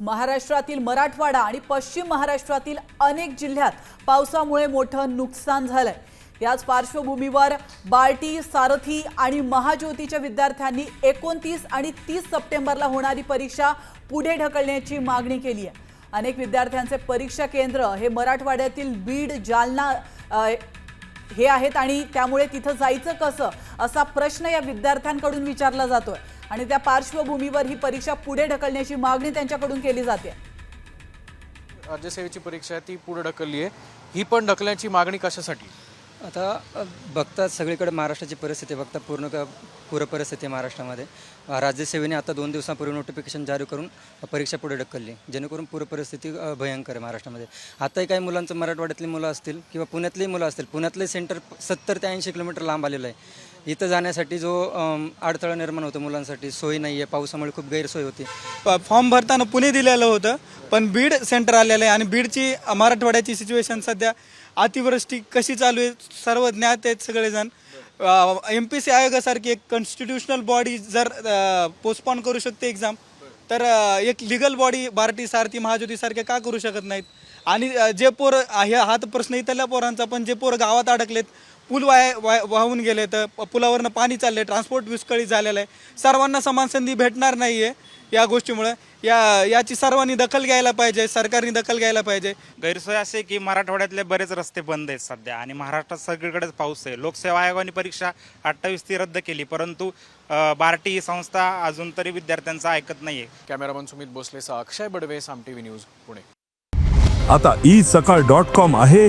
महाराष्ट्रातील मराठवाडा आणि पश्चिम महाराष्ट्रातील अनेक जिल्ह्यात पावसामुळे मोठं नुकसान झालंय. याच पार्श्वभूमीवर बार्टी सारथी आणि महाज्योतीच्या विद्यार्थ्यांनी एकोणतीस आणि तीस सप्टेंबरला होणारी परीक्षा पुढे ढकलण्याची मागणी केली आहे. अनेक विद्यार्थ्यांचे परीक्षा केंद्र हे मराठवाड्यातील बीड जालना हे आहेत आणि त्यामुळे तिथं जायचं कसं असा प्रश्न या विद्यार्थ्यांकडून विचारला जातोय. आणि त्या पार्श्वभूमीवर ही परीक्षा पुढे ढकलण्याची मागणी त्यांच्याकडून केली जाते. राज्यसेवेची परीक्षा आहे ती पुढे ढकलली आहे. ही पण ढकलण्याची मागणी कशासाठी? आता बघता सगळीकडे महाराष्ट्राची परिस्थिती बघता पूर्ण क पूर परिस्थिती आहे महाराष्ट्रामध्ये. राज्यसेवेने आता दोन दिवसांपूर्वी नोटिफिकेशन जारी करून परीक्षा पुढे ढकलली जेणेकरून पूर परिस्थिती भयंकर आहे महाराष्ट्रामध्ये. आताही काही मुलांचं मराठवाड्यातली मुलं असतील किंवा पुण्यातली मुलं असतील पुण्यातले सेंटर सत्तर ते ऐंशी किलोमीटर लांब आलेलं आहे. इथं जाण्यासाठी जो अडथळा निर्माण होतो मुलांसाठी सोय नाही आहे पावसामुळे खूप गैरसोय होती. प- फॉर्म भरताना पुणे दिलेलं होतं. पण बीड सेंटर आलेलं आहे आणि बीडची मराठवाड्याची सिच्युएशन सध्या अतिवृष्टी कशी चालू आहे सर्व ज्ञात आहेत सगळेजण. एम पी सी आयोगासारखी एक कॉन्स्टिट्युशनल बॉडी जर पोस्टपॉन करू शकते एक्झाम तर एक लिगल बॉडी बार्टी सारथी महाज्योतीसारखे का करू शकत नाहीत? आणि जे पोर हे हा तर प्रश्न इथल्या पोरांचा पण जे पोर गावात अडकलेत पूल वाय वाय वाहून गेले तर पुलावरनं पाणी चालले ट्रान्सपोर्ट विस्कळीत झालेलं आहे. सर्वांना समान संधी भेटणार नाही आहे या गोष्टीमुळे. या याची सर्वांनी दखल घ्यायला पाहिजे सरकारने दखल घ्यायला पाहिजे. गैरसोय असे की मराठवाड्यातले बरेच रस्ते बंद आहेत सध्या आणि महाराष्ट्रात सगळीकडेच पाऊस आहे. लोकसेवा आयोगाने परीक्षा अठ्ठावीस ती रद्द केली परंतु बार्टी ही संस्था अजून तरी विद्यार्थ्यांचं ऐकत नाहीये. Cameraman Sumit भोसलेसह Akshay Badve Saam T V news Pune. आता ई सकाळ डॉट कॉम आहे.